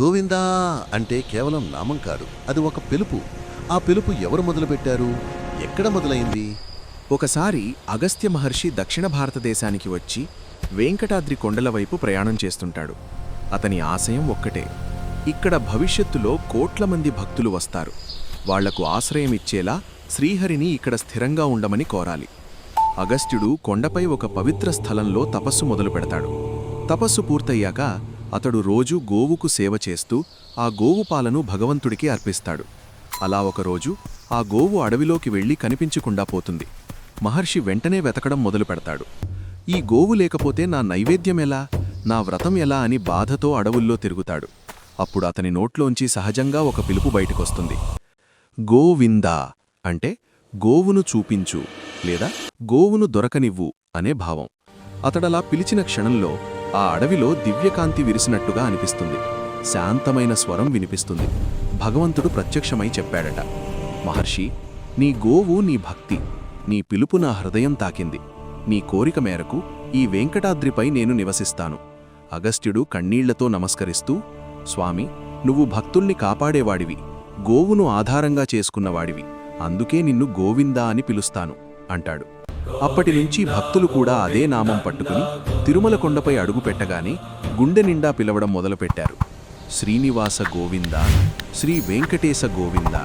గోవిందా అంటే కేవలం నామం కాదు అది ఒక పిలుపు. ఆ పిలుపు ఎవరు మొదలుపెట్టారు? ఎక్కడ మొదలైంది? ఒకసారి అగస్త్య మహర్షి దక్షిణ భారతదేశానికి వచ్చి వెంకటాద్రి కొండల వైపు ప్రయాణం చేస్తుంటాడు. అతని ఆశయం ఒక్కటే ఇక్కడ భవిష్యత్తులో కోట్ల మంది భక్తులు వస్తారు. వాళ్ళకు ఆశ్రయం ఇచ్చేలా శ్రీహరిని ఇక్కడ స్థిరంగా ఉండమని కోరాలి. అగస్త్యుడు కొండపై ఒక పవిత్ర స్థలంలో తపస్సు మొదలు పెడతాడు తపస్సు పూర్తయ్యాక అతడు రోజు గోవుకు సేవ చేస్తూ ఆ గోవు పాలను భగవంతుడికి అర్పిస్తాడు. అలా ఒకరోజు ఆ గోవు అడవిలోకి వెళ్ళి కనిపించకుండా పోతుంది. మహర్షి వెంటనే వెతకడం మొదలు పెడతాడు. ఈ గోవు లేకపోతే నా నైవేద్యం ఎలా? నా వ్రతం ఎలా అని బాధతో అడవుల్లో తిరుగుతాడు. అప్పుడు అతని నోట్లోంచి సహజంగా ఒక పిలుపు బయటకొస్తుంది. గోవిందా! అంటే గోవును చూపించు లేదా గోవును దొరకనివ్వు అనే భావం. అతడలా పిలిచిన క్షణంలో ఆ అడవిలో దివ్యకాంతి విరిసినట్టుగా అనిపిస్తుంది. శాంతమైన స్వరం వినిపిస్తుంది. భగవంతుడు ప్రత్యక్షమై చెప్పాడట. మహర్షి నీ గోవు నీ భక్తి నీ పిలుపు నా హృదయం తాకింది. నీ కోరిక మేరకు ఈ వెంకటాద్రిపై నేను నివసిస్తాను. అగస్త్యుడు కన్నీళ్ళతో నమస్కరిస్తూ స్వామి నువ్వు భక్తుల్ని కాపాడేవాడివి. గోవును ఆధారంగా చేసుకున్నవాడివి. అందుకే నిన్ను గోవిందా అని పిలుస్తాను అంటాడు. అప్పటినుంచి భక్తులు కూడా అదే నామం పట్టుకుని తిరుమల కొండపై అడుగు పెట్టగానే గుండె నిండా పిలవడం మొదలుపెట్టారు. శ్రీనివాస గోవింద శ్రీ వెంకటేశ గోవింద